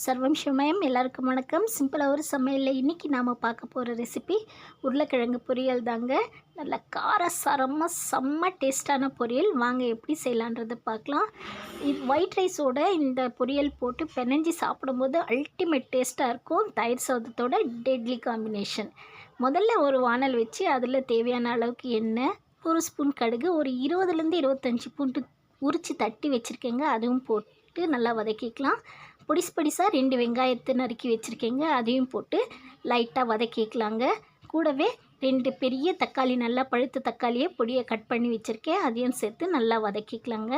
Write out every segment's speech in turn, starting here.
சர்வம் சிவமயம். எல்லாருக்கும் வணக்கம். சிம்பிளாக ஒரு சமையலில் இன்றைக்கி நாம் பார்க்க போகிற ரெசிபி உருளைக்கிழங்கு பொரியல் தாங்க. நல்ல காரசாரமாக செம்ம டேஸ்டான பொரியல். வாங்க எப்படி செய்யலான்றதை பார்க்கலாம். இது ஒயிட் ரைஸோட இந்த பொரியல் போட்டு பெனஞ்சி சாப்பிடும்போது அல்டிமேட் டேஸ்ட்டாக இருக்கும். தயிர் சாதத்தோட டெட்லி காம்பினேஷன் முதல்ல ஒரு வானல் வச்சு அதில் தேவையான அளவுக்கு எண்ணெய் ஒரு ஸ்பூன் கடுகு ஒரு இருபதுலேருந்து இருபத்தஞ்சி பூண்டு உரித்து தட்டி வச்சுருக்கேங்க. அதுவும் போட்டு நல்லா வதக்கிக்கலாம். பொடிசு பொடிசாக ரெண்டு வெங்காயத்தை நறுக்கி வச்சுருக்கேங்க. அதையும் போட்டு லைட்டாக வதக்கிக்கலாங்க. கூடவே ரெண்டு பெரிய தக்காளி நல்லா பழுத்த தக்காளியை பொடியை கட் பண்ணி வச்சுருக்கேன். அதையும் சேர்த்து நல்லா வதக்கிக்கலாங்க.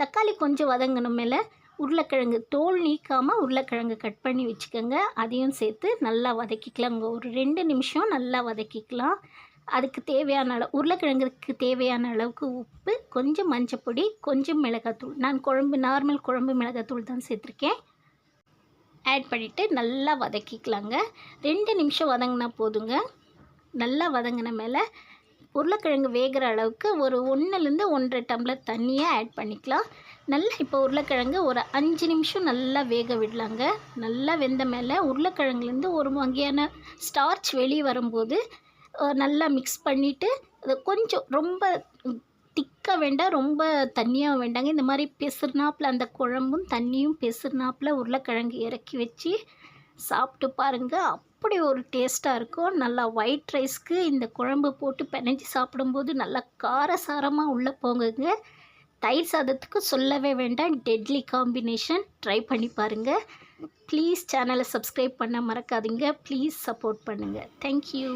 தக்காளி கொஞ்சம் வதங்கணும் மேலே. உருளைக்கிழங்கு தோல் நீக்காமல் உருளைக்கிழங்கு கட் பண்ணி வச்சுக்கோங்க. அதையும் சேர்த்து நல்லா வதக்கிக்கலாங்க. ஒரு ரெண்டு நிமிஷம் நல்லா வதக்கிக்கலாம். அதுக்கு தேவையான அளவு உருளைக்கிழங்குக்கு தேவையான அளவுக்கு உப்பு கொஞ்சம் மஞ்சப்பொடி கொஞ்சம் மிளகாத்தூள். நான் குழம்பு நார்மல் குழம்பு மிளகாத்தூள் தான் சேர்த்துருக்கேன். ஆட் பண்ணிவிட்டு நல்லா வதக்கிக்கலாங்க. ரெண்டு நிமிஷம் வதங்கினா போதுங்க. நல்லா வதங்கின மேலே உருளைக்கிழங்கு வேகிற அளவுக்கு ஒரு ஒன்றுலேருந்து ஒன்றரை டம்ளர் தண்ணியை ஆட் பண்ணிக்கலாம். நல்லா இப்போ உருளைக்கிழங்கு ஒரு அஞ்சு நிமிஷம் நல்லா வேக விடலாங்க. நல்லா வெந்த மேலே உருளைக்கிழங்குலேருந்து ஒரு வகையான ஸ்டார்ச் வெளியே வரும்போது நல்லா மிக்ஸ் பண்ணிவிட்டு அது கொஞ்சம் ரொம்ப திக்காக வேண்டாம் ரொம்ப தண்ணியாக வேண்டாங்க. இந்த மாதிரி பெசுறுனாப்பில் அந்த குழம்பும் தண்ணியும் பெசுறுனாப்பில் உருளைக்கிழங்கு இறக்கி வச்சு சாப்பிட்டு பாருங்கள் அப்படி ஒரு டேஸ்ட்டாக இருக்கும். நல்லா ஒயிட் ரைஸ்க்கு இந்த குழம்பு போட்டு பிணைஞ்சி சாப்பிடும்போது நல்லா காரசாரமாக உள்ளே போங்குங்க தயிர் சாதத்துக்கு சொல்லவே வேண்டாம். டெட்லி காம்பினேஷன் ட்ரை பண்ணி பாருங்கள் ப்ளீஸ் சேனலை சப்ஸ்கிரைப் பண்ண மறக்காதீங்க. ப்ளீஸ் சப்போர்ட் பண்ணுங்கள் தேங்க்யூ